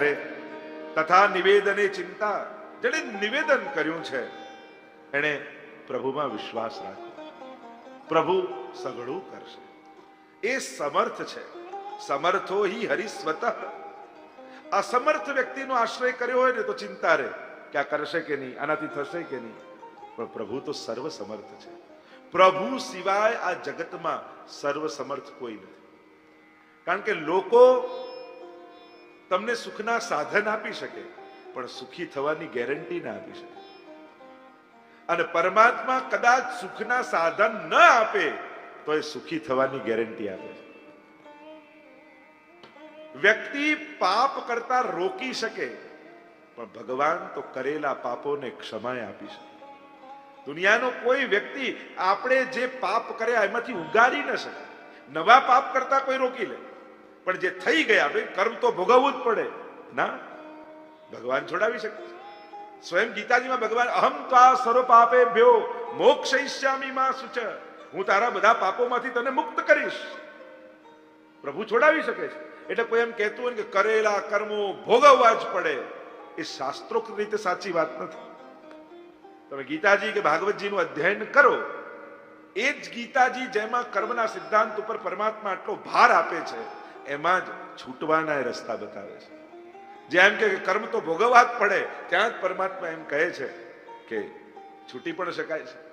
કરે. તથા નિવેદને ચિંતા. જેણે નિવેદન કર્યું છે, એણે પ્રભુમાં વિશ્વાસ રાખ્યો. પ્રભુ સઘળું કરશે. એ સમર્થ છે. સમર્થો હિ હરિસ્વત અસમર્થ વ્યક્તિનો આશ્રય કર્યો હોય ને તો ચિંતા રહે કે આ કરશે કે નહીં, આનાથી થશે કે નહીં. પણ પ્રભુ તો સર્વ સમર્થ છે. પ્રભુ સિવાય આ જગતમાં સર્વ સમર્થ કોઈ નથી. કારણ કે લોકો તમને સુખના સાધન આપી શકે, પણ સુખી થવાની ગેરંટી ના આપી શકે. અને પરમાત્મા કદાચ સુખના સાધન ન આપે, તો એ સુખી થવાની ગેરંટી આપે વ્યક્તિ પાપ કરતા રોકી શકે, પણ ભગવાન તો કરેલા પાપોને ક્ષમાય આપી શકે. દુનિયાનો કોઈ વ્યક્તિ આપણે જે પાપ કર્યા એમાંથી ઉગારી ન શકે. નવા પાપ કરતા કોઈ રોકી લે. પણ જે થઈ ગયા કર્મ તો ભોગવવું જ પડે. ના? ભગવાન છોડાવી શકે સ્વયં ગીતાજીમાં ભગવાન, અહમ ત્વા સર્વ પાપે ભ્યો મોક્ષયિષ્યામી માં સુચ. હું તારા બધા પાપોમાંથી તને મુક્ત કરીશ. પ્રભુ છોડાવી શકે છે. એટલે કોઈ એમ કહેતું હોય કે કરેલા કર્મો ભોગવવા જ પડે. એ શાસ્ત્રોક્ત રીતે સાચી વાત નથી. તમે ગીતાજી કે ભાગવતજીનું અધ્યયન કરો. એ જ ગીતાજી જેમાં કર્મના સિદ્ધાંત ઉપર પરમાત્મા આટલો ભાર આપે છે. એમાં જ છૂટવાના રસ્તા બતાવે છે. જેમ કે કર્મ તો ભોગવવા જ પડે, ત્યાં જ પરમાત્મા એમ કહે છે કે છૂટી પણ શકાય છે.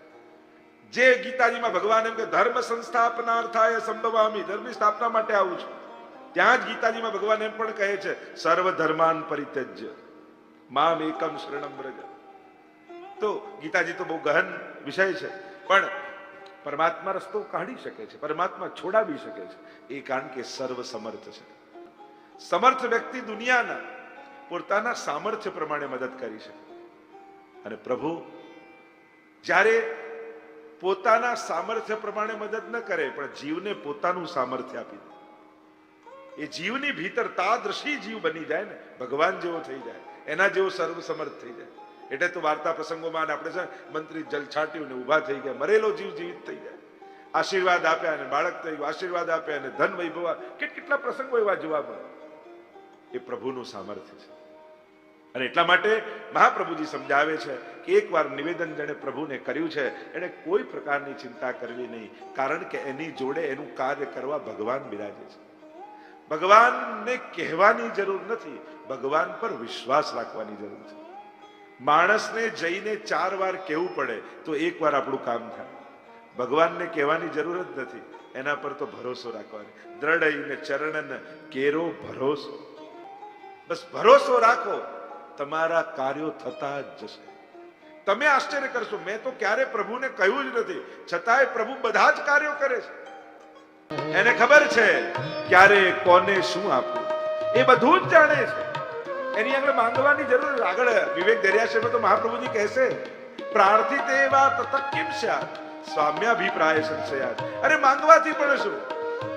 જે ગીતાજીમાં ભગવાન એમ કે, ધર્મ સંસ્થાપનાર્થાય સંભવામી, ધર્મની સ્થાપના માટે આવું છું. ત્યાં જ ગીતાજીમાં ભગવાન એમ પણ કહે છે સર્વ ધર્માન પરિત્યજ્ય, મામ એકમ શરણમ વ્રજ. તો ગીતાજી તો બહુ ગહન વિષય છે. પણ પરમાત્મા રસ્તો કાઢી શકે છે, પરમાત્મા છોડાવી શકે છે. એ કારણ કે સર્વ સમર્થ છે. સમર્થ વ્યક્તિ દુનિયાના પોતાના સામર્થ્ય પ્રમાણે મદદ કરી શકે. અને પ્રભુ, જ્યારે પોતાના સામર્થ્ય પ્રમાણે મદદ ન કરે, પણ જીવને પોતાનું સામર્થ્ય આપી દે. એ જીવની ભીતર તાદ્રશી જીવ બની જાય ને, ભગવાન જેવો થઈ જાય, એના જેવો સર્વ સમર્થ થઈ જાય. એટલે તો વાર્તા પ્રસંગોમાં આપણે છે મંત્રી જલ છાંટ્યું ને ઊભા થઈ ગયા. મરેલો જીવ જીવિત થઈ જાય આશીર્વાદ આપ્યા અને બાળક થઈ ગયું આશીર્વાદ આપ્યા અને ધન વૈભવા કેટ કેટલા પ્રસંગો એવા જોવા મળે. એ પ્રભુનું સામર્થ્ય છે. અને એટલા માટે મહાપ્રભુજી સમજાવે છે કે એકવાર નિવેદન જેણે પ્રભુને કર્યું છે, એણે કોઈ પ્રકારની ચિંતા કરવી નહીં, કારણ કે એની જોડે એનું કાર્ય કરવા ભગવાન બિરાજે છે. ભગવાનને કહેવાની જરૂર નથી, ભગવાન પર વિશ્વાસ રાખવાની જરૂર છે. માણસને જઈને ચાર વાર કહેવું પડે, તો એક વાર આપણું કામ થાય. ભગવાનને કહેવાની જરૂર જ નથી. એના પર તો ભરોસો રાખવાનો. દ્રઢ ચરણન, કેરો ભરોસો. બસ ભરોસો રાખો, તમારા કાર્યો થતા જ જશે. તમે આશ્ચર્ય કરશો, મેં તો ક્યારે પ્રભુને કહ્યું જ નથી. છતાંય પ્રભુ બધા જ કાર્યો કરે છે. એને ખબર છે ક્યારે કોને શું આપવું. એ બધું જ જાણે છે. એની આગળ માંગવાની જરૂર આગળ વિવેક દરિયાશેમાં તો મહાપ્રભુજી કહેશે, પ્રાર્થિત એવા કેમ સ્યાત સ્વામ્યાભિપ્રાય સંશયા અરે, માંગવાથી પણ શું?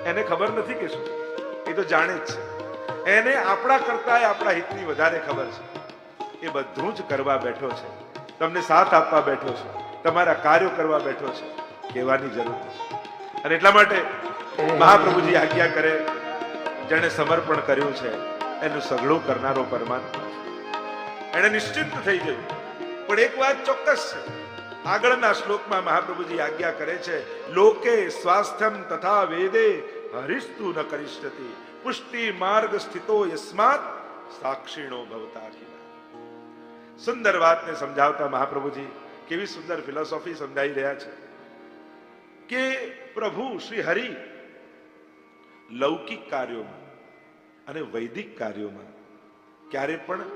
એને ખબર નથી કે શું? એ તો જાણે જ છે. એને આપણા કરતા આપણા હિતની વધારે ખબર છે. એ બધું જ કરવા બેઠો છે. તમને સાથ આપવા બેઠો છે. તમારા કાર્યો કરવા બેઠો છે. કહેવાની જરૂર નથી. અને એટલા માટે મહાપ્રભુજી આજ્ઞા કરે, જેણે સમર્પણ કર્યું છે એનું સઘળું કરનારો પરમાત્મા એને નિશ્ચિત થઈ ગયું. પણ એક વાત ચોક્કસ છે. આગળના શ્લોકમાં મહાપ્રભુજી આજ્ઞા કરે છે, લોકે સ્વાસ્થ્યમ તથા વેદે હરિસ્તુ ન કરિષ્યતિ. પુષ્ટિ માર્ગ સ્થિતો યસ્માત સાક્ષીણો ભવતા સુંદર વાતને સમજાવતા મહાપ્રભુજી કેવી સુંદર ફિલોસોફી સમજાઈ રહ્યા છે. કે પ્રભુ શ્રી હરિ લૌકિક કાર્યોમાં અને વૈદિક કાર્યોમાં ક્યારે પણ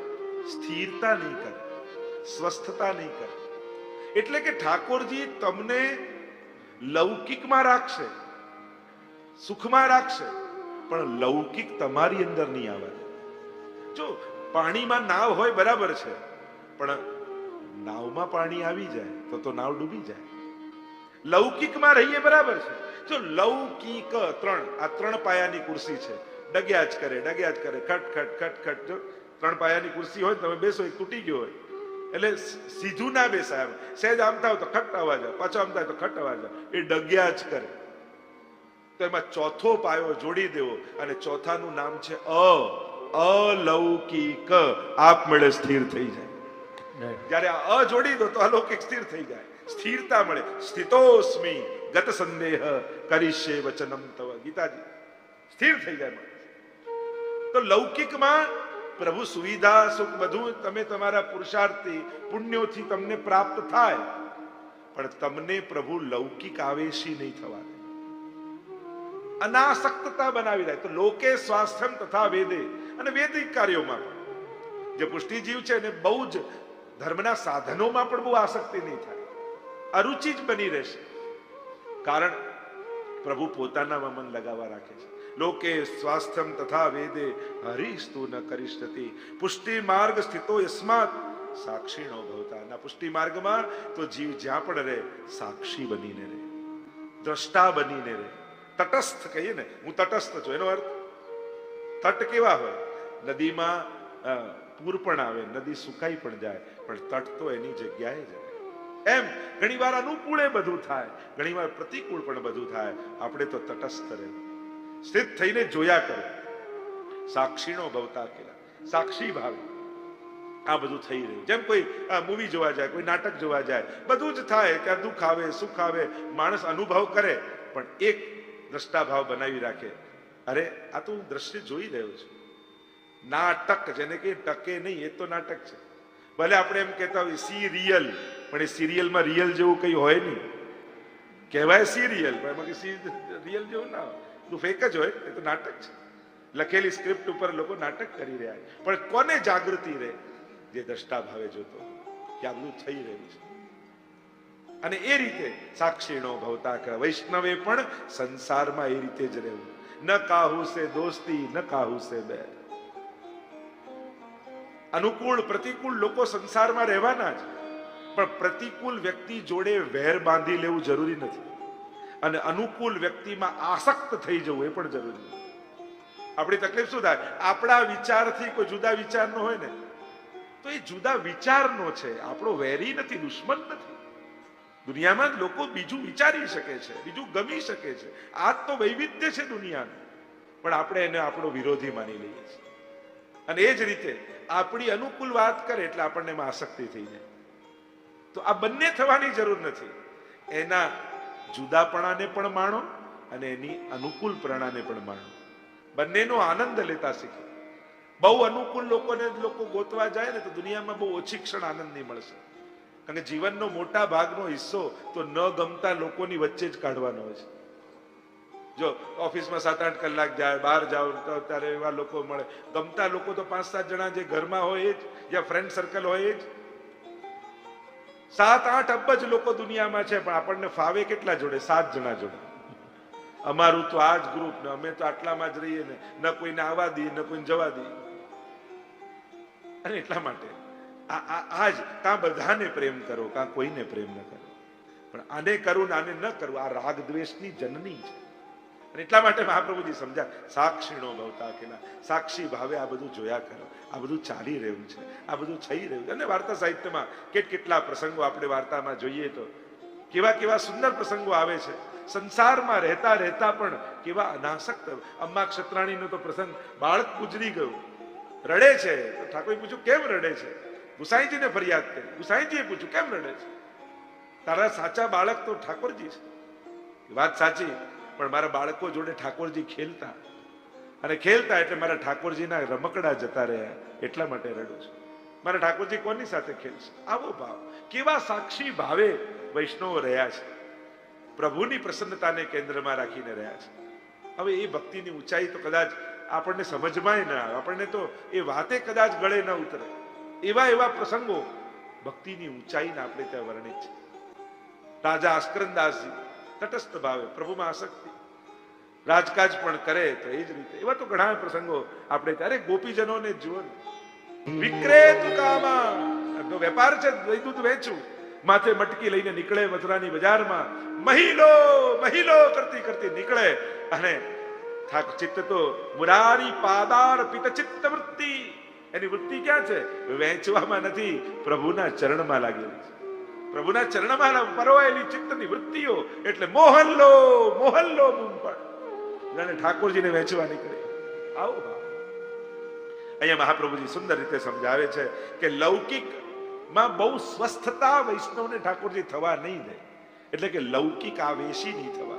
સ્થિરતા નહીં કરે, સ્વસ્થતા નહીં કરે. એટલે કે ઠાકોરજી તમને લૌકિકમાં રાખશે, સુખમાં રાખશે, પણ લૌકિક તમારી અંદર નહીં આવે જો પાણીમાં નાવ હોય બરાબર છે, પણ નાવમાં પાણી આવી જાય તો તો નાવ ડૂબી જાય. લૌકિકમાં રહીએ બરાબર છે. જો લૌકિક ત્રણ, આ ત્રણ પાયાની ખુરશી છે ડગ્યા જ કરે ડગ્યા જ કરે. ખટ ખટ ખટ ખટ. જો ત્રણ પાયાની ખુરશી હોય તમે બેસો એ તૂટી ગયો હોય. એટલે સીધું ના બેસાય આમ. સહેજ આમ થાવ તો ખટ અવાજ આવે. પાછો આમ થાય તો ખટ અવાજ આવે. એ ડગ્યા જ કરે. તો એમાં ચોથો પાયો જોડી દેવો. અને ચોથાનું નામ છે અ. અલૌકિક. આપમેળે સ્થિર થઈ જાય. જ્યારે આ અ જોડી દો તો અલૌકિક સ્થિર થઈ જાય. સ્થિરતા મળે. સ્થિતોસ્મી ગત સંદેહ. કરીશે વચનમ તવ. ગીતાજી સ્થિર થઈ જાય. તો લૌકિકમાં પ્રભુ સુવિધા, સુખ બધું તમે તમારા પુરુષાર્થી, પુણ્યોથી તમને પ્રાપ્ત થાય. પણ તમને પ્રભુ લૌકિક આવેશી નહીં થવા અનાસક્તતા બનાવી દે. તો લોકે સ્વાસ્થ્યમ તથા વેદે અને વૈદિક કાર્યોમાં પણ. જે પુષ્ટિજીવ છે એને બહુ જ ધર્મના સાધનોમાં પણ બહુ આસક્તિ નહીં થાય. અરુચિ જ બની રહેશે. કારણ પ્રભુ પોતાનામાં મન લગાવવા રાખે છે. લોકે સ્વાસ્થ્યમ તથા વેદે હરિસ્તુ ન કરીષ્યતિ પુષ્ટિ માર્ગ સ્થિતો યસ્માત સાક્ષીણો ભવતા ના પુષ્ટિ માર્ગમાં તો જીવ જ્યાં પણ રહે સાક્ષી બનીને રહે દ્રષ્ટા બનીને રહે તટસ્થ કહીએ ને હું તટસ્થ છું એનો અર્થ તટ કેવા હોય નદીમાં પૂર પણ આવે નદી સુકાઈ પણ જાય પણ તટ તો એની જગ્યાએ જ એમ ઘણીવાર અનુકૂળે બધું થાય ઘણીવાર પ્રતિકૂળ પણ બધું થાય આપણે તો તટસ્થ રહે સ્થિત થઈને જોયા કરો. સાક્ષીનો ભવતા કેલા સાક્ષી ભાવે. આ બધું થઈ રહ્યું. જેમ કોઈ મૂવી જોવા જાય, કોઈ નાટક જોવા જાય, બધું જ થાય ત્યાં દુઃખ આવે, સુખ આવે, માણસ અનુભવ કરે, પણ એક દ્રષ્ટાભાવ બનાવી રાખે. અરે, આ તો હું દ્રશ્ય જોઈ રહ્યો છું. નાટક, જેને કે ટકે નહીં, એ તો નાટક છે. ભલે આપણે એમ કહેતા હોય સિરિયલ પણ એ સિરિયલમાં રિયલ જેવું કંઈ હોય નહીં. કહેવાય સિરિયલ પણ એમાં રિયલ જેવું ના હોય. બધું ફેક જ હોય, એ તો નાટક છે. લખેલી સ્ક્રિપ્ટ ઉપર લોકો નાટક કરી રહ્યા છે. પણ કોને જાગૃતિ રહે? જે દ્રષ્ટા ભાવે જોતો કે આ થઈ રહ્યું છે. અને એ રીતે સાક્ષીણો ભવતા કર. વૈષ્ણવે પણ સંસારમાં એ રીતે જ રહેવું. ન કાહુ સે દોસ્તી, ન કાહુ સે બેર અનુકૂળ, પ્રતિકૂળ લોકો સંસારમાં રહેવાના જ. પણ પ્રતિકૂળ વ્યક્તિ જોડે વેર બાંધી લેવું જરૂરી નથી. અને અનુકૂળ વ્યક્તિમાં આસક્ત થઈ જવું એ પણ જરૂરી આપણી તકલીફ શું થાય? આપણા વિચારથી કોઈ જુદા વિચારનો હોય ને. તો એ જુદા વિચારનો છે. આપણો વેરી નથી, દુશ્મન નથી. દુનિયામાં લોકો બીજું વિચારી શકે છે, બીજું ગમી શકે છે. આ તો વૈવિધ્ય છે દુનિયાનું. પણ આપણે એને આપણો વિરોધી માની લઈએ છીએ. અને એ જ રીતે આપણી અનુકૂળ વાત કરે એટલે આપણને એમાં આસક્તિ થઈ જાય. તો આ બંને થવાની જરૂર નથી. એના જુદાપણાને પણ માણો અને એની અનુકૂળ પ્રણાને પણ માણો. બંનેનો આનંદ લેતા શીખો. બહુ અનુકૂળ લોકોને જ લોકો ગોતવા જાય ને તો દુનિયામાં બહુ ઓછી ક્ષણ આનંદની મળશે. કારણ કે જીવનનો મોટા ભાગનો હિસ્સો તો ન ગમતા લોકોની વચ્ચે જ કાઢવાનો હોય છે. જો ઓફિસમાં સાત આઠ કલાક જાય, બહાર જાઓ, તો ત્યારે એવા લોકો મળે. ગમતા લોકો તો પાંચ સાત જણા જે ઘરમાં હોય એ જ, યા ફ્રેન્ડ સર્કલ હોય એ જ. સાત આઠ અબજ લોકો દુનિયામાં છે, પણ આપણને ફાવે કેટલા જોડે? સાત જણા જોડે. અમારું તો આ જ ગ્રુપ ને અમે તો આટલામાં જ રહીએ ને. ન કોઈને આવવા દઈએ, ન કોઈને જવા દઈએ. અને એટલા માટે આ આ જ કાં બધાને પ્રેમ કરો, કાં કોઈને પ્રેમ ન કરો. પણ આને કરું ને આને ન કરવું આ રાગ દ્વેષની જનની છે. એટલા માટે મહાપ્રભુજી સમજ્યા, સાક્ષીણો ભવતા કેલા સાક્ષી ભાવે આ બધું જોયા કરો. આ બધું ચાલી રહ્યું છે. આ બધું થઈ રહ્યું છે. અને વાર્તા સાહિત્યમાં કેટ કેટલા પ્રસંગો આપણે વાર્તામાં જોઈએ તો. કેવા કેવા સુંદર પ્રસંગો આવે છે. સંસારમાં રહેતા રહેતા પણ કેવા અનાસક્ત. અમ્મા ક્ષત્રાણીનો તો પ્રસંગ, બાળક ગુજરી ગયું. રડે છે. તો ઠાકોર પૂછ્યું, કેમ રડે છે? ગુસાઈજીને ફરિયાદ કરી. ગુસાઈજીએ પૂછ્યું, કેમ રડે છે? તારા સાચા બાળક તો ઠાકોરજી છે. વાત સાચી. પણ મારા બાળકો જોડે ઠાકોરજી ખેલતા. અને ખેલતા એટલે મારા ઠાકોરજીના રમકડા જતા રહ્યા. એટલા માટે રડું છું. મારા ઠાકોરજી કોની સાથે ખેલશે? આવો ભાવ. કેવા સાક્ષી ભાવે વૈષ્ણવો રહ્યા છે. પ્રભુની પ્રસન્નતાને કેન્દ્રમાં રાખીને રહ્યા છે. હવે એ ભક્તિની ઊંચાઈ તો કદાચ આપણને સમજમાંય ના આવે. આપણને તો એ વાતે કદાચ ગળે ન ઉતરે. એવા એવા પ્રસંગો ભક્તિની ઊંચાઈને આપણે ત્યાં વર્ણિત છે. રાજા આસ્કરનદાસજી તટસ્થ ભાવે, પ્રભુમાં આસક્તિ રાજકાજ પણ કરે તો એ જ રીતે. એવા તો ઘણા પ્રસંગો આપણે ત્યારે ગોપીજનોને જીવન. વિક્રે. કામા? તો વેપાર છે દૂધ વેચું. માથે મટકી લઈને નીકળે મથુરાની બજારમાં. મહિલો મહિલો કરતી કરતી નીકળે. અને થાક ચિત્ત તો મુરારી પાદાર પિત ચિત્ત વૃત્તિ. એની વૃત્તિ ક્યાં છે? વેચવામાં નથી, પ્રભુના ચરણમાં લાગેલી છે. પ્રભુના ચરણમાં પરોવાયેલી ચિત્તની વૃત્તિઓ એટલે મોહલ્લો મોહલ્લો બૂમ પાડ. જાણે ઠાકોરજીને વેચવા નીકળે. આવો ભાવ અહીંયા મહાપ્રભુજી સુંદર રીતે સમજાવે છે કે લૌકિકમાં બહુ સ્વસ્થતા વૈષ્ણવને ઠાકોરજી થવા નહીં દે. એટલે કે લૌકિક આવેશી નહીં થવા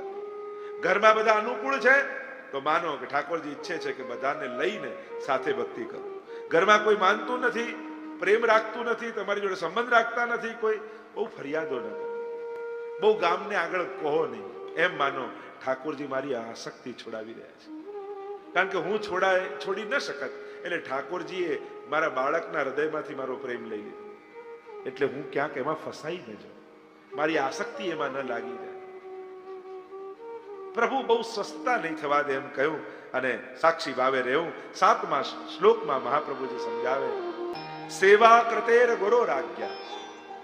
ઘરમાં બધા અનુકૂળ છે? તો માનો કે ઠાકોરજી ઈચ્છે છે કે બધાને લઈને સાથે ભક્તિ કરો. ઘરમાં કોઈ માનતું નથી, પ્રેમ રાખતું નથી, તમારી જોડે સંબંધ રાખતા નથી કોઈ, બહુ ફરિયાદો ન કરો. બહુ ગામને આગળ કહો નહીં. એમ માનો ઠાકોરજી મારી આસક્તિ છોડાવી રહ્યા છે. કારણ કે હું છોડાય, છોડી ન શકત. એટલે ઠાકોરજીએ મારા બાળકના હૃદયમાંથી મારો પ્રેમ લઈ લીધો. એટલે હું ક્યાંક એમાં ફસાઈ ન જાઉં. મારી આસક્તિ એમાં ન લાગી જાય. પ્રભુ બહુ સ્વસ્થતા નહીં થવા દે એમ કહ્યું અને સાક્ષી ભાવે રહેવું સાતમા શ્લોકમાં મહાપ્રભુજી સમજાવે સેવા કૃતેર ગુરો આજ્ઞા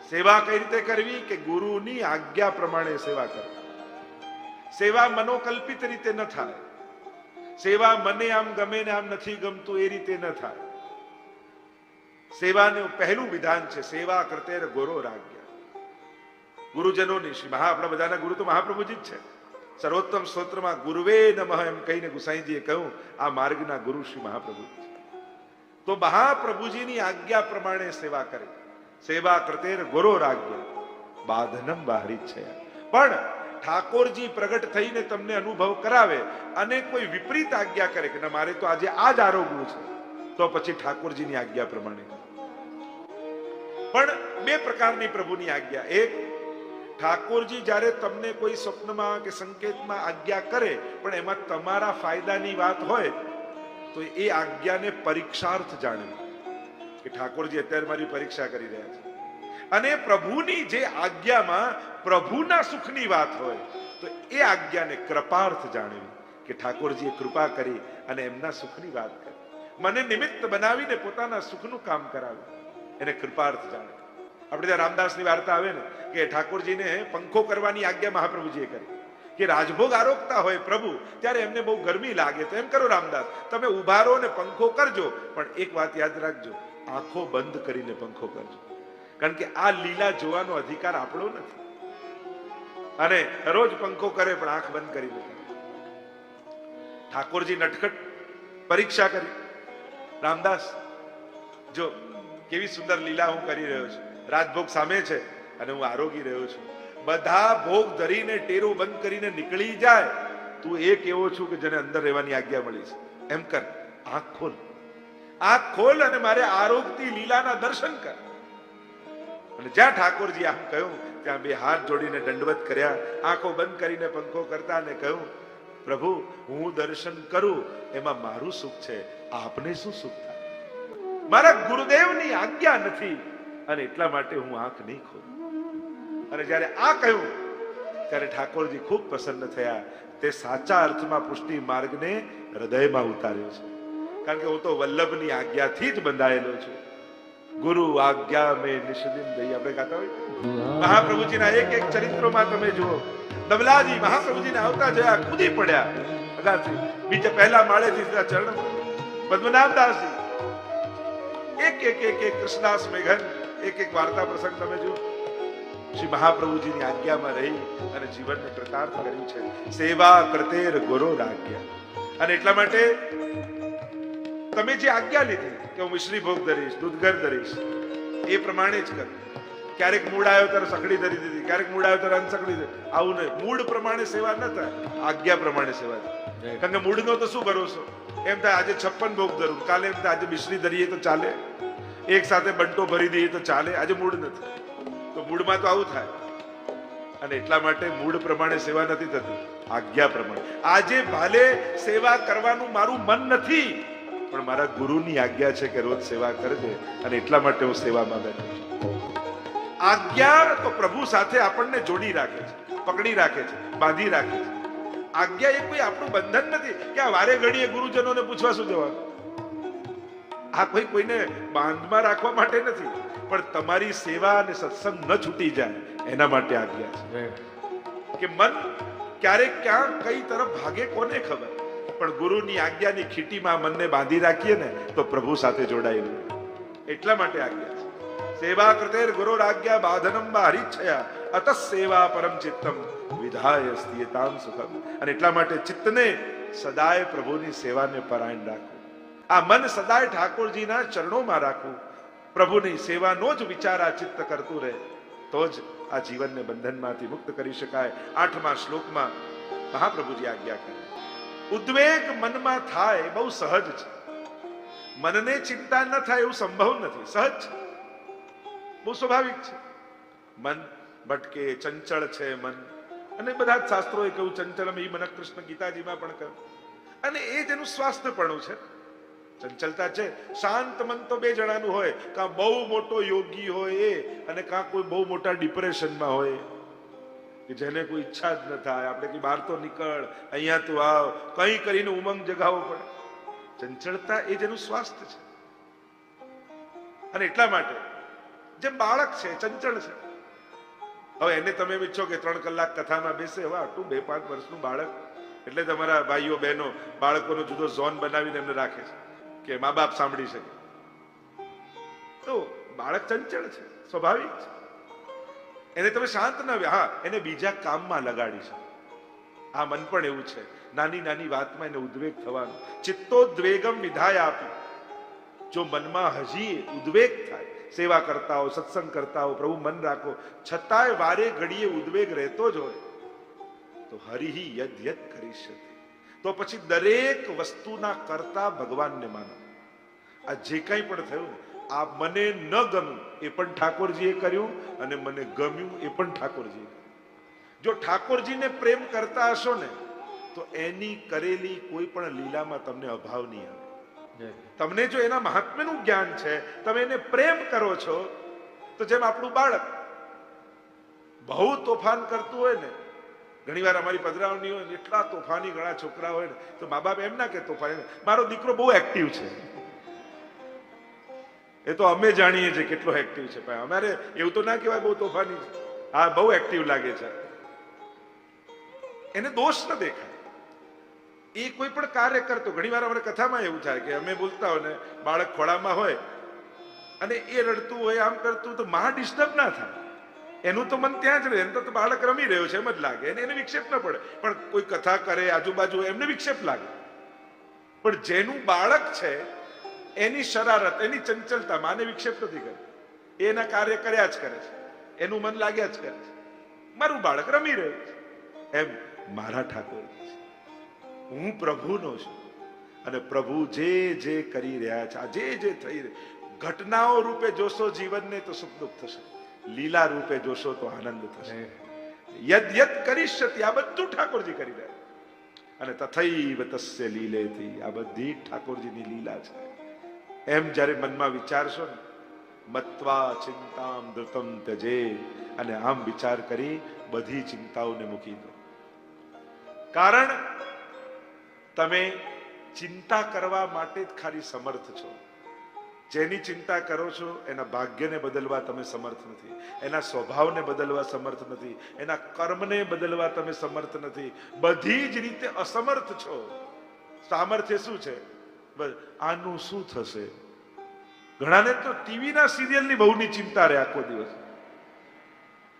સેવા કઈ રીતે કરવી કે ગુરુની આજ્ઞા પ્રમાણે સેવા કરવી? સેવા મનોકલ્પિત રીતે ન થાય. સેવા મને આમ ગમે ને આમ નથી ગમતું એ રીતે ન થાય. સેવાનું પહેલું વિધાન છે, સેવા કરતે ગોરો આજ્ઞા ગુરુજનોની શ્રી મહા, આપણા બધાના ગુરુ તો મહાપ્રભુજી જ છે. સર્વોત્તમ સ્તોત્રમાં ગુરુવે નમઃ એમ કહીને ગુસાઈજીએ કહ્યું, આ માર્ગના ગુરુ શ્રી મહાપ્રભુ તો મહાપ્રભુજીની આજ્ઞા પ્રમાણે સેવા કરે. સેવા કૃતેર ગુરુ આજ્ઞા બાધનમ બાહરી છે. પણ ઠાકોરજી પ્રગટ થઈને તમને અનુભવ કરાવે અને કોઈ વિપરીત આજ્ઞા કરે કે મારે તો આજે આ જ આરોગવું છે, તો પછી ઠાકોરજીની આજ્ઞા પ્રમાણે. પણ બે પ્રકારની પ્રભુની આજ્ઞા. એક, ઠાકોરજી જ્યારે તમને કોઈ સ્વપ્નમાં કે સંકેતમાં આજ્ઞા કરે, પણ એમાં તમારા ફાયદાની વાત હોય, તો એ આજ્ઞાને પરીક્ષાર્થ જાણવી કે ઠાકોરજી અત્યારે મારી પરીક્ષા કરી રહ્યા છે. અને પ્રભુની જે આજ્ઞામાં પ્રભુના સુખની વાત હોય, તો એ આજ્ઞાને કૃપાર્થ જાણવી કે ઠાકોરજીએ કૃપા કરી અને એમના સુખની વાત કરી. મને નિમિત્ત બનાવીને પોતાના સુખનું કામ કરાવ્યું. એને કૃપાર્થ જાણે આપણે ત્યાં રામદાસની વાર્તા આવે ને, કે ઠાકોરજીને પંખો કરવાની આજ્ઞા મહાપ્રભુજીએ કરી. કે રાજભોગ આરોગતા હોય પ્રભુ, ત્યારે એમને બહુ ગરમી લાગે. તો એમ કરો રામદાસ, તમે ઊભા રહો ને પંખો કરજો, પણ એક વાત યાદ રાખજો, આંખો બંધ કરીને પંખો કરજો. કારણ કે આ લીલા જોવાનો અધિકાર આપણો નથી. અને રોજ પંખો કરે પણ આંખ બંધ કરી કરે. ઠાકોરજી નટખટ પરીક્ષા કરી. રામદાસ, જો કેવી સુંદર લીલા હું કરી રહ્યો છું. રાજભોગ સામે છે અને હું આરોગી રહ્યો છું. બધા ભોગ ધરીને ટેરો બંધ કરીને નીકળી જાય. તું એક એવો છું કે જેને અંદર રહેવાની આજ્ઞા મળી છે? એમ કર. આંખ ખોલ. આંખ ખોલ અને મારે આરોગતી લીલાના દર્શન કર. અને જ્યાં ઠાકોરજી આમ કહ્યું, ત્યાં બે હાથ જોડીને દંડવત કર્યા, આંખો બંધ કરીને પંખો કરતા અને કહ્યું, પ્રભુ, હું દર્શન કરું, એમાં મારું સુખ છે. આપને શું સુખ થાય? મારા ગુરુદેવની આજ્ઞા નથી. અને એટલા માટે હું આંખ નહીં ખોલું. અને જ્યારે આ કહ્યું, ત્યારે ઠાકોરજી ખૂબ પ્રસન્ન થયા. તે સાચા અર્થમાં પુષ્ટિ માર્ગને હૃદયમાં ઉતાર્યો છે. કારણ કે હું તો વલ્લભની આજ્ઞાથી જ બંધાયેલો છું. ગુરુ આજ્ઞા મે નિષ્દિન દઈ આપણે ગાતા હોય મહાપ્રભુજીના એક એક ચરિત્રોમાં તમે જુઓ. દબલાજી મહાપ્રભુજીને આવતા જયા કૂદી પડ્યા. અગાથી બીજે પહેલા માળેથી ચરણ પદ્મનાભદાસજી. એક એક એક એક કૃષ્ણદાસ મેઘન. એક એક વાર્તા પ્રસંગ તમે જુઓ. શ્રી મહાપ્રભુજીની આજ્ઞામાં રહી અને જીવનને કૃતાર્થ કર્યું છે. સેવા કૃતેર ગુરુ આજ્ઞા અને એટલા માટે તમે જે આજ્ઞા લીધી કે હું મિશ્રી ભોગ ધરીશ દૂધઘર ધરીશ એ પ્રમાણે જ કર. ક્યારેક મૂડ આવ્યો ત્યારે સકડી ધરી દીધી ક્યારેક મૂડ આવ્યો ત્યારે અનસકડી ધરી આવું નહીં. મૂળ પ્રમાણે સેવા ન થાય આજ્ઞા પ્રમાણે સેવા થાય. કારણ કે મૂડનો તો શું ભરોસો? એમ થાય આજે છપ્પન ભોગ ધરું કાલે એમ થાય આજે મિશ્રી ધરીએ તો ચાલે. એક સાથે બંટો ભરી દઈએ તો ચાલે. આજે મૂડ નથી. તો મૂડમાં તો આવું થાય. અને એટલા માટે મૂડ પ્રમાણે સેવા નથી થતી આજ્ઞા પ્રમાણે. આજે ભાલે સેવા કરવાનું મારું મન નથી પણ મારા ગુરુની આજ્ઞા છે કે રોજ સેવા કરજે અને એટલા માટે હું સેવામાં બેઠો છું. આજ્ઞા તો પ્રભુ સાથે આપણને જોડી રાખે છે પકડી રાખે છે બાંધી રાખે છે. આજ્ઞા એ કોઈ આપણું બંધન નથી કે આ વારે ઘડીએ ગુરુજનોને પૂછવા શું જવાનું? આ કોઈ કોઈને બાંધમાં રાખવા માટે નથી પણ તમારી સેવા અને સત્સંગ ન છૂટી જાય એના માટે આજ્ઞા છે. કે મન ક્યારેક ક્યાં કઈ તરફ ભાગે કોને ખબર? પણ ગુરુની આજ્ઞાની ખીટીમાં મનને બાંધી રાખીએ ને તો પ્રભુ સાથે જોડાયેલું. એટલા માટે આજ્ઞા છે. સેવા કૃતેર ગુરુ આજ્ઞા બાધનમ હરિચ્છયા અત સેવા પરમ ચિત્તમ વિધાય સ્થિયતામ સુખમ. અને એટલા માટે ચિત્તને સદાય પ્રભુની સેવાને પરાયણ રાખવું. આ મન સદાય ઠાકોરજીના ચરણોમાં રાખવું. પ્રભુની સેવાનો જ વિચાર આ ચિત્ત કરતું રહે. તો જ આ જીવનને બંધનમાંથી મુક્ત કરી શકાય. આઠમા શ્લોકમાં મહાપ્રભુજી આજ્ઞા કરે. ઉદ્વેગ મનમાં થાય બહુ સહજ છે. મનને ચિંતા ન થાય એવું સંભવ નથી. સહજ બહુ સ્વાભાવિક છે. મન ભટકે, ચંચળ છે મન. અને બધા જ શાસ્ત્રોએ કહ્યું, ચંચલમ ઈ મન કૃષ્ણ ગીતાજીમાં પણ કહ્યું. અને એ જ એનું સ્વાસ્થ્યપણું છે. ચંચલતા છે. શાંત મન તો બે જણાનું હોય. કાં બહુ મોટો યોગી હોય એ અને કાં કોઈ બહુ મોટા ડિપ્રેશનમાં હોય. કે જેને કોઈ ઈચ્છા જ ન થાય. આપણે કે બહાર તો નીકળ, અહીંયા તું આવ. કંઈ કરીને ઉમંગ જગાવવો પડે. ચંચળતા એ જેનું સ્વાસ્થ્ય છે. અને એટલા માટે જે બાળક છે, ચંચળ છે. હવે એને તમે એમ ઈચ્છો કે ત્રણ કલાક કથામાં બેસે. હવે આટલું બે પાંચ વર્ષનું બાળક, એટલે તમારા ભાઈઓ, બહેનો, બાળકોનો જુદો ઝોન બનાવીને એમને રાખે છે કે મા બાપ સાંભળી શકે. તો બાળક ચંચળ છે, સ્વાભાવિક છે. એને તમે શાંત ન હા, એને બીજા કામમાં લગાડી શકો. આ મન પણ એવું છે. નાની નાની વાતમાં એને ઉદ્વેગ થવાનો. ચિત્તોદ્વેગમ વિધાય આપી જો મનમાં હજી ઉદ્વેગ થાય સેવા કરતા હો સત્સંગ કરતા હો પ્રભુ મન રાખો, છતાંય વારે ઘડીએ ઉદ્વેગ રહેતો જ હોય, તો હરિહી યદ યદ કરી શકે. તો પછી દરેક વસ્તુના કરતા ભગવાનને માનો. આ જે કંઈ પણ થયું આ મને ન ગમ્યું એ પણ ઠાકોરજીએ કર્યું અને મને ગમ્યું એ પણ ઠાકોરજીએ જો ઠાકોરજીને પ્રેમ કરતા હશો ને તો એની કરેલી કોઈ પણ લીલામાં તમને અભાવ નહીં આવે. તમને જો એના મહાત્મ્યનું જ્ઞાન છે તમે એને પ્રેમ કરો છો તો જેમ આપણું બાળક બહુ તોફાન કરતું હોય ને ઘણીવાર અમારી પધરાવણી હોય ને એટલા તોફાની ઘણા છોકરા હોય ને તો મા બાપ એમ ના કે તોફાની મારો દીકરો બહુ એક્ટિવ છે. એ તો અમે જાણીએ છીએ કેટલો એક્ટિવ છે ભાઈ. અમારે એવું તો ના કહેવાય, બહુ તોફાની છે. હા, બહુ એક્ટિવ લાગે છે. એને દોષ ન દેખાય. એ કોઈ પણ કાર્ય કરતો, ઘણીવાર અમારે કથામાં એવું થાય કે અમે બોલતા હોય ને, બાળક ખોળામાં હોય અને એ રડતું હોય, આમ કરતું તો માં ડિસ્ટર્બ ના થાય. એનું તો મન ત્યાં જ રહે, એમ તો બાળક રમી રહ્યો છે, એમ જ લાગે. એને એને વિક્ષેપ ન પડે. પણ કોઈ કથા કરે, આજુબાજુ એમને વિક્ષેપ લાગે. પણ જેનું બાળક છે એની શરારત એની ચંચલતા માને વિક્ષેપ નથી કરે. એના કાર્ય કર્યા જ કરે છે. એનું મન લાગ્યા જ કરે છે. મારું બાળક રમી રહ્યું છે. એમ મારા ઠાકોરજી છે. હું પ્રભુનો છું. અને પ્રભુ જે જે કરી રહ્યા છે આ જે જે થઈ ઘટનાઓ રૂપે જોશો જીવનને તો સુખ દુઃખ થશે. લીલા રૂપે જોશો તો આનંદ થશે. યદ યદ કરીશ્યતિ આ બધું ઠાકોરજી કરી રહ્યા અને તથૈવ તસ્ય લીલેથી આ બધી ઠાકોરજીની લીલા છે. એમ જ્યારે મનમાં વિચારશો ને, મત્વા ચિંતામ ધૃતમ તજે અને આમ વિચાર કરી બધી ચિંતાઓને મૂકી દો. કારણ તમે ચિંતા કરવા માટે જ ખાલી સમર્થ છો. જેની ચિંતા કરો છો, એના ભાગ્યને બદલવા તમે સમર્થ નથી. એના સ્વભાવને બદલવા સમર્થ નથી. એના કર્મને બદલવા તમે સમર્થ નથી. બધી જ રીતે અસમર્થ છો. સામર્થ્ય શું છે? બસ, આનું શું થશે? ઘણાને તો ટીવીના સિરિયલની બહુની ચિંતા રહે આખો દિવસ.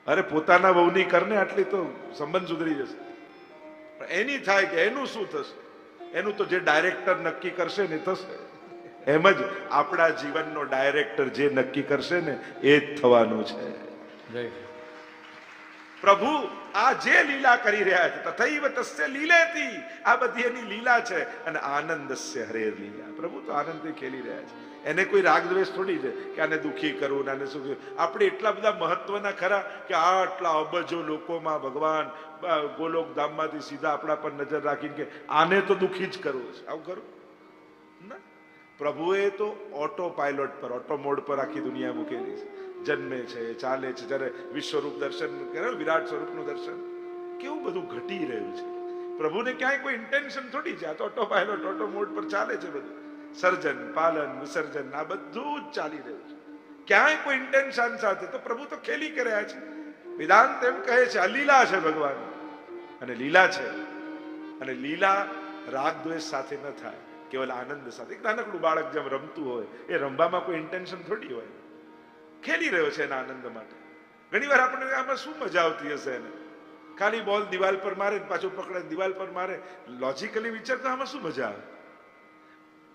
અરે, પોતાના બહુની કરને આટલી તો સંબંધ સુધરી જશે. એની થાય કે એનું શું થશે? એનું તો જે ડાયરેક્ટર નક્કી કરશે ને થશે. એમ જ આપણા જીવનનો ડાયરેક્ટર જે નક્કી કરશે ને, એ જ થવાનું છે. પ્રભુ, આ જે લીલા કરી રહ્યા છે, તથૈવ તસ્ય લીલેતી. આ બધી એની લીલા છે અને આનંદસ્ય હરે લીલા. પ્રભુ તો આનંદથી ખેલી રહ્યા છે. એને કોઈ રાગ દ્વેષ થોડી છે કે આને દુખી કરવું આને શું. આપણે એટલા બધા મહત્વના ખરા કે આટલા અબજો લોકોમાં ભગવાન ગોલોક ધામમાંથી સીધા આપણા પર નજર રાખીને કે આને તો દુખી જ કરવું છે. આવું કરું? ના. પ્રભુએ તો ઓટો પાયલોટ પર ઓટો મોડ પર આખી દુનિયા મૂકેલી છે. જન્મે છે, ચાલે છે, જ્યારે વિશ્વરૂપ દર્શન કરે, વિરાટ સ્વરૂપનું દર્શન. કેવું બધું ઘટી રહ્યું છે. પ્રભુને ક્યાંય કોઈ ઇન્ટેન્શન થોડી છે. આ તો ઓટો પાયલોટ ઓટો મોડ પર ચાલે છે બધું. સર્જન, પાલન, વિસર્જન, આ બધું જ ચાલી રહ્યું છે. ક્યાંય કોઈ ઇન્ટેન્શન સાથે. તો પ્રભુ તો ખેલી કર્યા છે. વેદાંત એમ કહે છે, આ લીલા છે ભગવાન. અને લીલા છે. અને લીલા રાગ દ્વેષ સાથે ન થાય. કેવલ આનંદ સાથે. એક નાનકડું બાળક જેમ રમતું હોય, એ રમવામાં કોઈ ઇન્ટેન્શન થોડી હોય. ખેલી રહ્યો છે એના આનંદ માટે. ઘણી વાર આપણને આમાં શું મજા આવતી હશે એને? ખાલી બોલ દિવાલ પર મારે પાછો પકડે દિવાલ પર મારે. લોજિકલી વિચાર તો આમાં શું મજા આવે?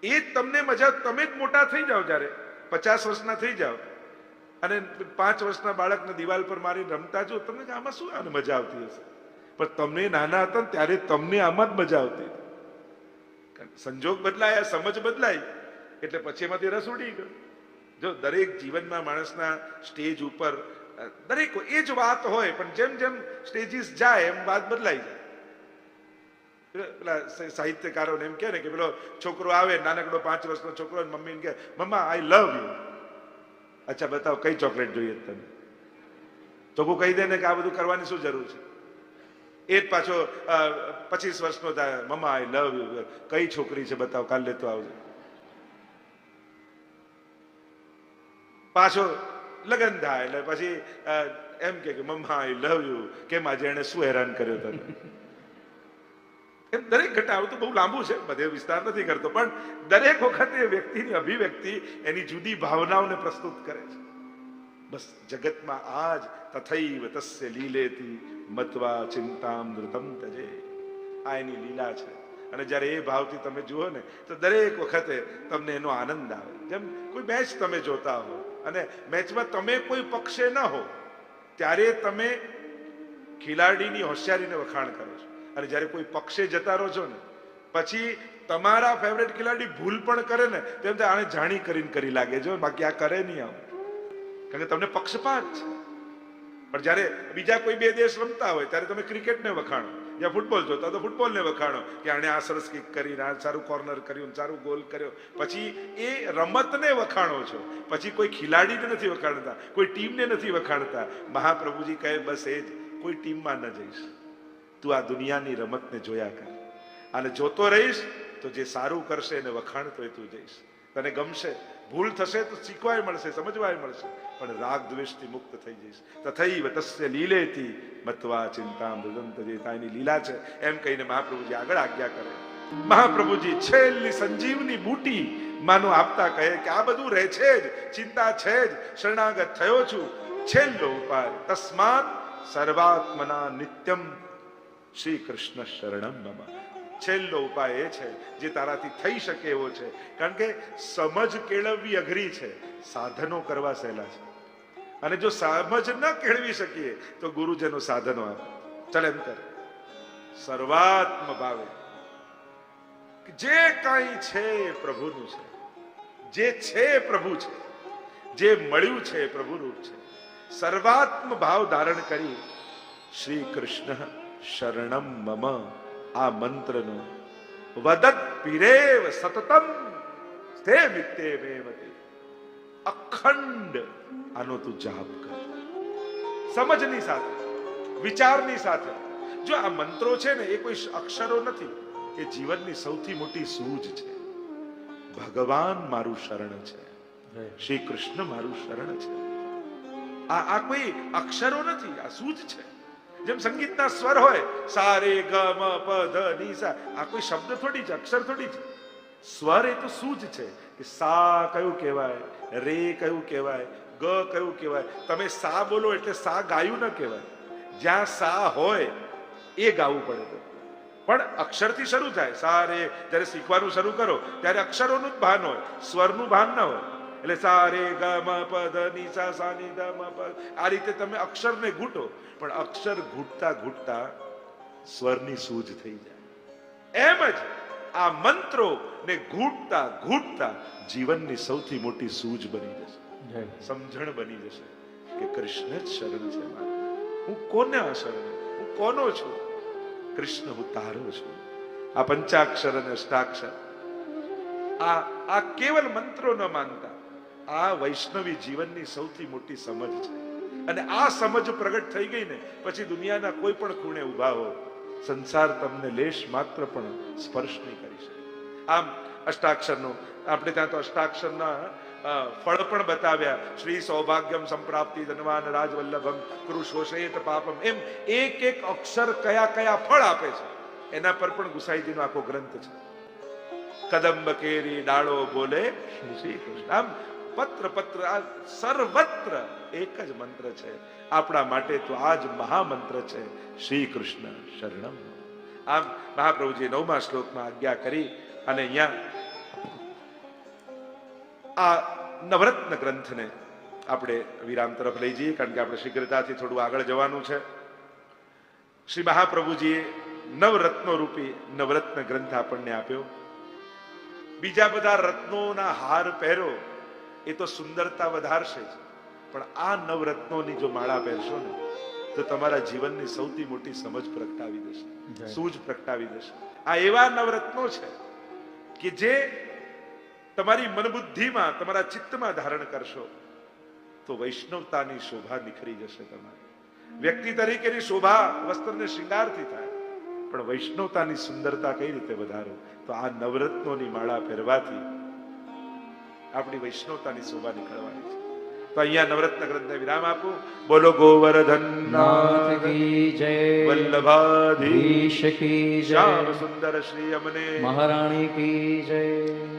એ તમને મજા તમે જ મોટા થઈ જાઓ જ્યારે. પચાસ વર્ષના થઈ જાઓ. અને પાંચ વર્ષના બાળકને દિવાલ પર મારી રમતા જો તમને આમાં શું આને મજા આવતી હશે? પણ તમને નાના હતા ને ત્યારે તમને આમાં જ મજા આવતી સંજોગ બદલાયા, સમજ બદલાઈ. એટલે પછી એમાંથી રસ ઉડી ગયો. જો દરેક જીવનમાં માણસના સ્ટેજ ઉપર દરેક એ જ વાત હોય, પણ જેમ જેમ સ્ટેજીસ જાય, એમ વાત બદલાઈ જાય. પેલા- સાહિત્યકારોને એમ કહે ને કે પેલો છોકરો આવે, નાનકડો પાંચ વર્ષનો છોકરો મમ્મીને કહે, મમ્મા આઈ લવ યુ અચ્છા, બતાવો, કઈ ચોકલેટ જોઈએ તમે તને? ચોખ્ખું કહી દે ને કે આ બધું કરવાની શું જરૂર છે? એ જ પાછો પચીસ વર્ષનો મમ્મા આઈ લવ યુ કઈ છોકરી છે બતાવો, કાલ લેતો આવજો. પાછો લગ્ન થાય એટલે પછી એમ કે મમ્મા આઈ લવ યુ કેમ આજે એને શું હેરાન કર્યો તને એમ દરેક ઘટના, આવું તો બહુ લાંબુ છે, બધે વિસ્તાર નથી કરતો, પણ દરેક વખતે વ્યક્તિની અભિવ્યક્તિ એની જુદી ભાવનાઓને પ્રસ્તુત કરે છે. બસ, જગતમાં આજ તથૈવ તસ્ય લીલેતી મત્વા ચિંતામૃતમ તજે. આ એની લીલા છે. અને જ્યારે એ ભાવથી તમે જુઓ ને, તો દરેક વખતે તમને એનો આનંદ આવે. જેમ કોઈ મેચ તમે જોતા હો અને મેચમાં તમે કોઈ પક્ષે ન હો, ત્યારે તમે ખેલાડીની હોશિયારીને વખાણ કરો છો. અને જ્યારે કોઈ પક્ષે જતા રહો છો ને, પછી તમારા ફેવરેટ ખેલાડી ભૂલ પણ કરે ને, તેમ તો આને જાણી કરીને કરી લાગે છે. બાકી આ કરે નહીં આમ. કારણ કે તમને પક્ષપાત છે. પણ જ્યારે બીજા કોઈ બે દેશ રમતા હોય, ત્યારે તમે ક્રિકેટને વખાણો. યા ફૂટબોલ જોતા તો ફૂટબોલને વખાણો કે આણે આ સરસ કિક કરીને આ સારું કોર્નર કર્યું સારું ગોલ કર્યો. પછી એ રમતને વખાણો છો. પછી કોઈ ખેલાડીને નથી વખાણતા, કોઈ ટીમને નથી વખાણતા. મહાપ્રભુજી કહે, બસ એ જ, કોઈ ટીમમાં ન જઈશ. તું આ દુનિયાની રમતને જોયા કર. અને જોતો રહીશ, તો જે સારું કરશે એને વખાણતો તું જઈશ. તને ગમશે. ભૂલ થશે તો શીખવાય મળશે, સમજવાય મળશે. પણ રાગ દ્વેષથી મુક્ત થઈ જઈશ. તથૈવ તસ્ય લીલેથી મત્વા ચિંતા મૃદંત જે એની લીલા છે, એમ કહીને મહાપ્રભુજી આગળ આજ્ઞા કરે. મહાપ્રભુજી, છેલ્લી સંજીવની બૂટી માનું આપતા કહે કે આ બધું રહે છે જ, ચિંતા છે જ, શરણાગત થયો છું. છેલ્લો ઉપાય, તસ્માત સર્વાત્મના નિત્યમ શ્રી કૃષ્ણ શરણમ મમ. છેલ્લો ઉપાય એ છે જે તારાથી થઈ શકે એવો છે. કારણ કે સમજ કેળવવી અઘરી છે. સાધનો કરવા સહેલા છે. અને જો સમજ ન કેળવી શકીએ, તો ગુરુજનો સાધનો આપે ચાલ એમ કર. સર્વાત્મ ભાવે. જે કાંઈ છે પ્રભુનું છે. જે છે પ્રભુ છે. જે મળ્યું છે પ્રભુ રૂપ છે. સર્વાત્મ ભાવ ધારણ કરી શ્રી કૃષ્ણ શરણમ મમ. આ મંત્રનો વદત પીરેવ સતતમ તે મિત્તે મેવતે. અખંડ આનો તું જાપ કર. સમજની સાથે વિચારની સાથે. જો આ મંત્રો છે ને એ કોઈ અક્ષરો નથી એ જીવનની સૌથી મોટી સૂઝ છે. ભગવાન મારું શરણ છે. શ્રી કૃષ્ણ મારું શરણ છે. આ આ કોઈ અક્ષરો નથી આ સૂઝ છે. જેમ સંગીતના સ્વર હોય સા રે ગ મ પ ધ ની સા. આ કોઈ શબ્દ થોડી છે અક્ષર થોડી છે સ્વર એ તો સૂઝ છે કે સા કયું કહેવાય, રે કયું કહેવાય, ગ કયું કહેવાય. તમે સા બોલો એટલે સા ગાયું ન કહેવાય. જ્યાં સા હોય, એ ગાવું પડે તો. પણ અક્ષરથી શરૂ થાય, સા, રે, જ્યારે શીખવાનું શરૂ કરો, ત્યારે અક્ષરોનું જ ભાન હોય, સ્વરનું ભાન ન હોય. એટલે સા રે ગ મ પ ધ ની સા સા ની ધ મ પ આ રીતે તમે અક્ષરને ઘૂંટો પણ અક્ષર ઘૂંટતા ઘૂંટતા સ્વરની સૂઝ થઈ જાય. એમ જ આ મંત્રો ને ઘૂંટતા ઘૂંટતા જીવનની સૌથી મોટી સૂઝ બની જશે. સમજણ બની જશે કે કૃષ્ણ જ શરણ છે મારું. હું કોને શરણ? હું કોનો છું? કૃષ્ણ હું તારો છું. આ પંચાક્ષર અને અષ્ટાક્ષર. આ આ કેવલ મંત્રો ન માનતા. આ વૈષ્ણવી જીવનની સૌથી મોટી સમજ છે. અને આ સમજ પ્રગટ થઈ ગઈ ને, પછી દુનિયાના કોઈ પણ ખૂણે ઊભા હો, સંસાર તમને લેશ માત્ર પણ સ્પર્શ નહીં કરી શકે. આમ અષ્ટાક્ષરનો, આપણે ત્યાં તો અષ્ટાક્ષરના ફળ પણ બતાવ્યા. શ્રી સૌભાગ્યમ સંપ્રાપ્તિ ધનવાન રાજવલ્લભમ કૃષોષેત પાપમ. એમ એક એક અક્ષર કયા કયા ફળ આપે છે. એના પર પણ ગુસાઈજીનો આખો ગ્રંથ છે. કદંબ કેરી ડાળો બોલે શ્રી કૃષ્ણ. આમ પત્ર પત્ર, આ સર્વત્ર એક જ મંત્ર છે. આપણા માટે તો આ જ મહામંત્ર છે. શ્રી કૃષ્ણ શરણમ. આમ મહાપ્રભુજી નવમા શ્લોકમાં આજ્ઞા કરી અને અહીંયા આ નવરત્ન ગ્રંથને આપણે વિરામ તરફ લઈ જઈએ, કારણ કે આપણે શીઘ્રતાથી થોડું આગળ જવાનું છે. શ્રી મહાપ્રભુજીએ નવરત્નો રૂપી નવરત્ન ગ્રંથ આપણને આપ્યો. બીજા બધા રત્નોના હાર પહેરો. એ તો સુંદરતા વધારશે જ. પણ આ નવરત્નોની જો માળા પહેરશો ને તો તમારા જીવનની સૌથી મોટી સમજ પ્રગટાવી દેશે. સૂઝ પ્રગટાવી દેશે. આ એવા નવરત્નો છે કે જે તમારી મનબુદ્ધિમાં તમારા ચિત્તમાં ધારણ કરશો તો વૈષ્ણવતાની શોભા નિખરી જશે તમારી. વ્યક્તિ તરીકેની શોભા વસ્ત્રને શિંગારથી થાય પણ વૈષ્ણવતાની સુંદરતા કઈ રીતે વધારો? તો આ નવરત્નોની માળા પહેરવાથી આપણી વૈષ્ણવતાની શોભા નીકળવાની છે. તો અહીંયા નવરત્ન ગ્રંથને વિરામ આપો. બોલો ગોવર્ધન નાથ કી જય વલ્લભાધીશ કી જય શ્યામ સુંદર શ્રી અમને. મહારાણી કી જય.